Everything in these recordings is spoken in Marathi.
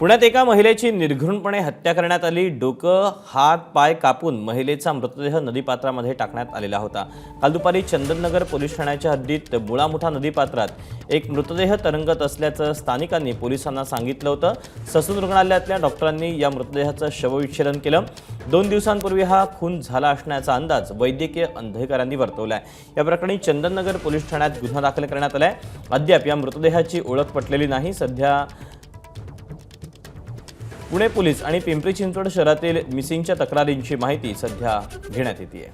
पुण्यात एका महिलेची निर्घृणपणे हत्या करण्यात आली. डोकं हात पाय कापून महिलेचा मृतदेह नदीपात्रामध्ये टाकण्यात आलेला होता. काल दुपारी चंदननगर पोलीस ठाण्याच्या हद्दीत मुळामुठा नदीपात्रात एक मृतदेह तरंगत असल्याचं स्थानिकांनी पोलिसांना सांगितलं होतं. ससून रुग्णालयातल्या डॉक्टरांनी या मृतदेहाचं शवविच्छेदन केलं. दोन दिवसांपूर्वी हा खून झाला असण्याचा अंदाज वैद्यकीय अधिकाऱ्यांनी आहे या प्रकरणी चंदननगर पोलीस ठाण्यात गुन्हा दाखल करण्यात आलाय. अद्याप या मृतदेहाची ओळख पटलेली नाही. सध्या पुणे पोलीस आणि पिंपरी चिंचवड शहरातील मिसिंगच्या तक्रारींची माहिती सध्या घेण्यात येते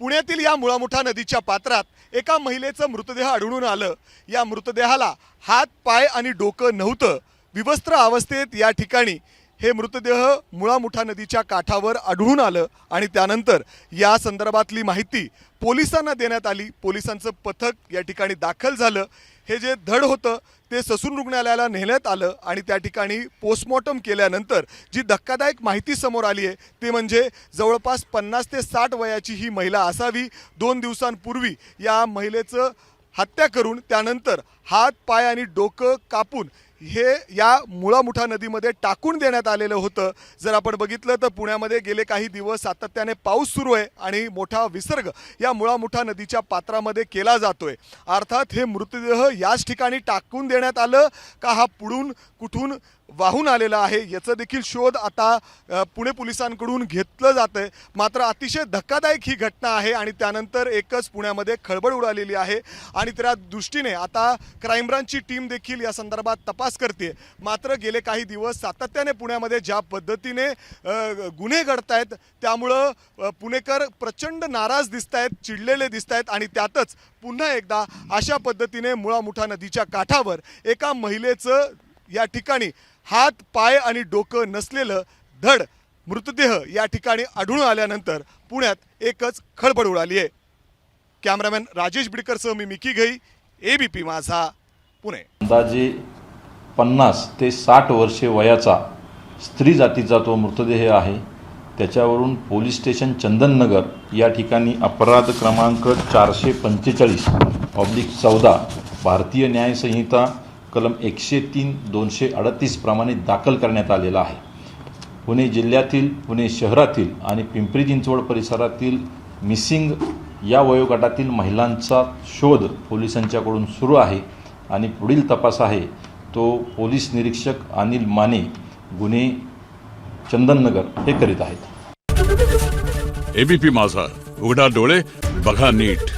पुण्यातील या मुळामुठा नदीच्या पात्रात एका महिलेचं मृतदेह आढळून आलं. या मृतदेहाला हात पाय आणि डोकं नव्हतं. विवस्त्र अवस्थेत या ठिकाणी हे मृतदेह मुळामुठा नदीच्या काठावर आढळून आलं आणि त्यानंतर या संदर्भातली माहिती पोलिसांना देण्यात आली. पोलिसांचं पथक या ठिकाणी दाखल झालं. हे जे धड होतं ते ससून रुग्णालयाला नेण्यात आलं आणि त्या ठिकाणी पोस्टमॉर्टम केल्यानंतर जी धक्कादायक माहिती समोर आली आहे ते म्हणजे जवळपास पन्नास ते साठ वयाची ही महिला असावी. दोन दिवसांपूर्वी या महिलेचं हत्या करून त्यानंतर हात पाय आणि डोकं कापून हे या मुळामुठा नदीमध्ये टाकून देण्यात आलेलं होतं. जर आपण बघितलं तर पुण्यामध्ये गेले काही दिवस सातत्याने पाऊस सुरू आहे आणि मोठा विसर्ग या मुळामुठा नदीच्या पात्रामध्ये केला जातोय. अर्थात हे मृतदेह याच ठिकाणी टाकून देण्यात आलं का हा पुढून कुठून वाहून आलेला आहे. याचं देखील शोध आता पुणे पोलिसांकडून घेतलं जातं आहे मात्र अतिशय धक्कादायक ही घटना आहे आणि त्यानंतर एकच पुण्यामध्ये खळबळ उडालेली आहे. आणि त्या दृष्टीने आता क्राईम ब्रांचची टीम देखील या संदर्भात तपास करते मात्र गेले काही दिवस सातत्याने पुण्यामध्ये ज्या पद्धतीने गुन्हे घडत आहेत त्यामुळं पुणेकर प्रचंड नाराज दिसत आहेत चिडलेले दिसत आहेत आणि त्यातच पुन्हा एकदा अशा पद्धतीने मुळामुठा नदीच्या काठावर एका महिलेचं या ठिकाणी हात पाय आणि डोकं नसलेलं धड मृतदेह या ठिकाणी आढळून आल्यानंतर पुण्यात एकच खळबळ उडाली आहे. कॅमेरामॅन राजेश बिडकरसह मी मिकी घई एबीपी माझा पुणे. अंदाजे पन्नास ते साठ वर्षे वयाचा स्त्री जातीचा तो मृतदेह आहे. त्याच्यावरून पोलीस स्टेशन चंदननगर या ठिकाणी अपराध क्रमांक चारशे पंचेचाळीस ऑब्लिक चौदा भारतीय न्यायसंहिता कलम एकशे तीन दोनशे अडतीस प्रमाणे दाखल करण्यात आलेला आहे. पुणे जिल्ह्यातील पुणे शहरातील आणि पिंपरी चिंचवड परिसरातील मिसिंग या वयोगटातील महिलांचा शोध पोलिसांच्याकडून सुरू आहे आणि पुढील तपास आहे. तो पोलीस निरीक्षक अनिल माने गुन्हे चंदननगर हे करीत आहेत. एबीपी माझा. उघडा डोळे बघा नीट.